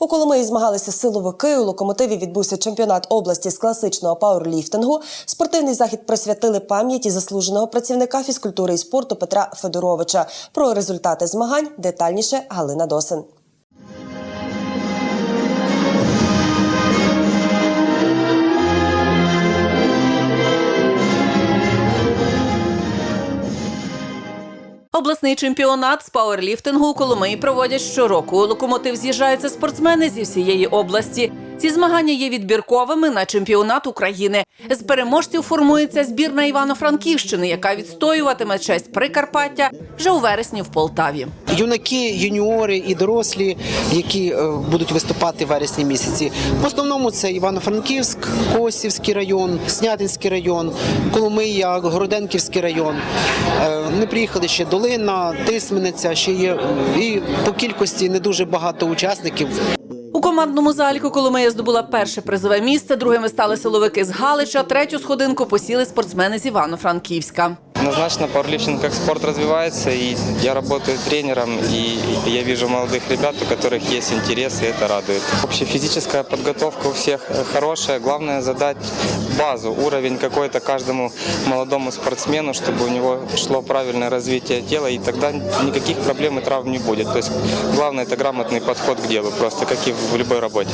У Коломиї змагалися силовики. У локомотиві відбувся чемпіонат області з класичного пауерліфтингу. Спортивний захід присвятили пам'яті заслуженого працівника фізкультури і спорту Петра Федоровича. Про результати змагань детальніше Галина Досин. Обласний чемпіонат з пауерліфтингу у Коломиї проводять щороку. У локомотив з'їжджаються спортсмени зі всієї області. Ці змагання є відбірковими на чемпіонат України. З переможців формується збірна Івано-Франківщини, яка відстоюватиме честь Прикарпаття вже у вересні в Полтаві. Юнаки, юніори і дорослі, які е, будуть виступати вересні місяці. В основному це Івано-Франківськ, Косівський район, Снятинський район, Коломия, Городенківський район. Не приїхали ще Долина, Тисмениця, ще є і по кількості не дуже багато учасників. У командному заліку Коломия здобула перше призове місце. Другими стали силовики з Галича. Третю сходинку посіли спортсмени з Івано-Франківська. Однозначно пауэрлифтинг как спорт развивается, и я работаю тренером, и я вижу молодых ребят, у которых есть интерес, и это радует. Общая физическая подготовка у всех э, хорошая. Главное задать базу, уровень какой-то каждому молодому спортсмену, чтобы у него шло правильное развитие тела, и тогда никаких проблем и травм не будет. То есть главное это грамотный подход к делу, просто как и в любой работе.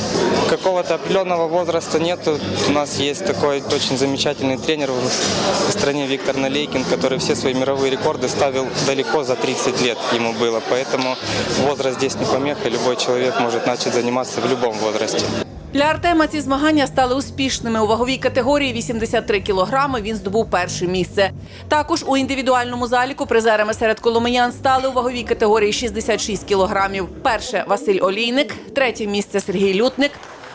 Какого-то определенного возраста нету. У нас есть такой очень замечательный тренер в стране Виктор Налейкин, который все свои мировые рекорды ставил далеко за 30 лет ему было. Поэтому возраст здесь не помеха, любой человек может начать заниматься в любом возрасте. Для Артема ці змагання стали успішними. У ваговій категорії 83 кілограми він здобув перше місце. Також у індивідуальному заліку призерами серед коломиян стали у ваговій категорії 66 кілограмів. Перше Василь Олійник, третє місце Сергій Лютник.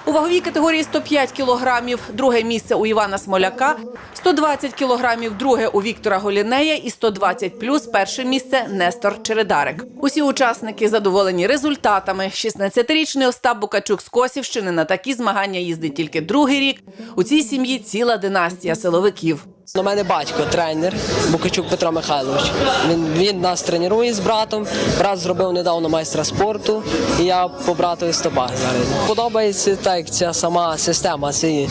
У ваговій категорії 105 кілограмів, друге місце у Івана Смоляка, 120 кілограмів, друге у Віктора Голінея і 120 плюс перше місце Нестор Чередарик. Усі учасники задоволені результатами. 16-річний Остап Букачук з Косівщини на такі змагання їздить тільки другий рік. У цій сім'ї ціла династія силовиків. У мене батько тренер Букачук Петро Михайлович. Він, він нас тренує з братом. Брат зробив недавно майстра спорту, і я по братові стопах зараз. Подобається так ця сама система, цей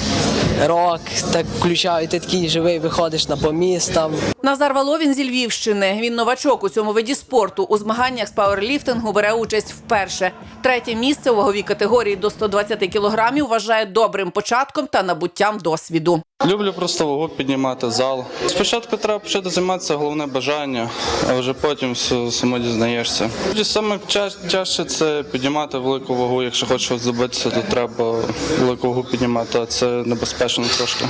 рок, так включають, ти такий живий, виходиш на поміст там. Назар Воловін зі Львівщини. Він новачок у цьому виді спорту. У змаганнях з пауерліфтингу бере участь вперше. Третє місце у ваговій категорії до 120 кілограмів вважає добрим початком та набуттям досвіду. Люблю просто вагу піднімати зал. Спочатку треба почати займатися головне бажання, а вже потім само дізнаєшся. Саме чаще це піднімати велику вагу. Якщо хочеш здобитися, то треба велику вагу піднімати, а це небезпечно трошки.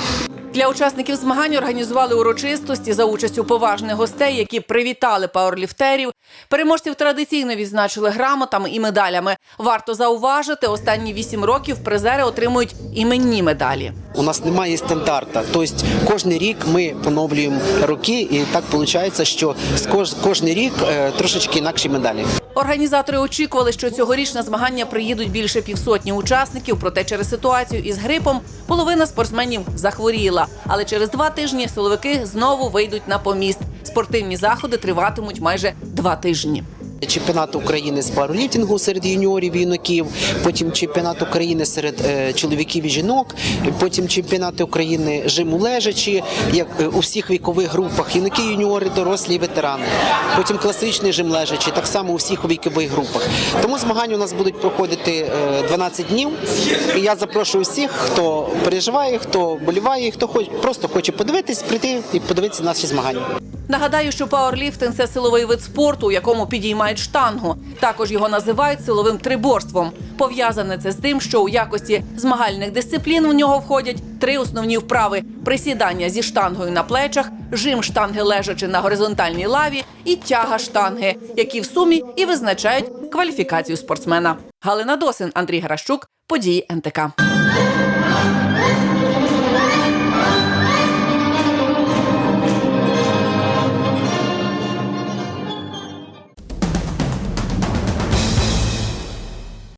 Для учасників змагань організували урочистості за участю поважних гостей, які привітали пауерліфтерів. Переможців традиційно відзначили грамотами і медалями. Варто зауважити, останні вісім років призери отримують іменні медалі. У нас немає стандарта. Тобто кожен рік ми поновлюємо роки, і так виходить, що кожен рік е, трошечки інакші медалі. Організатори очікували, що цьогоріч на змагання приїдуть більше півсотні учасників. Проте через ситуацію із грипом половина спортсменів захворіла. Але через два тижні силовики знову вийдуть на поміст. Спортивні заходи триватимуть майже два тижні. Чемпіонат України з пауерліфтингу серед юніорів і юнаків, потім чемпіонат України серед е, чоловіків і жінок, потім чемпіонати України жиму лежачі, як е, у всіх вікових групах, юнаки, юніори, дорослі і ветерани. Потім класичний жим лежачі, так само у всіх вікових групах. Тому змагання у нас будуть проходити е, 12 днів. І я запрошую всіх, хто переживає, хто боліває, хто хоч просто хоче подивитись, прийти і подивитися наші змагання. Нагадаю, що пауерліфтинг – це силовий вид спорту, у якому підіймають штангу. Також його називають силовим триборством. Пов'язане це з тим, що у якості змагальних дисциплін в нього входять три основні вправи: присідання зі штангою на плечах, жим штанги лежачи на горизонтальній лаві і тяга штанги, які в сумі і визначають кваліфікацію спортсмена. Галина Досин, Андрій Гращук, події НТК.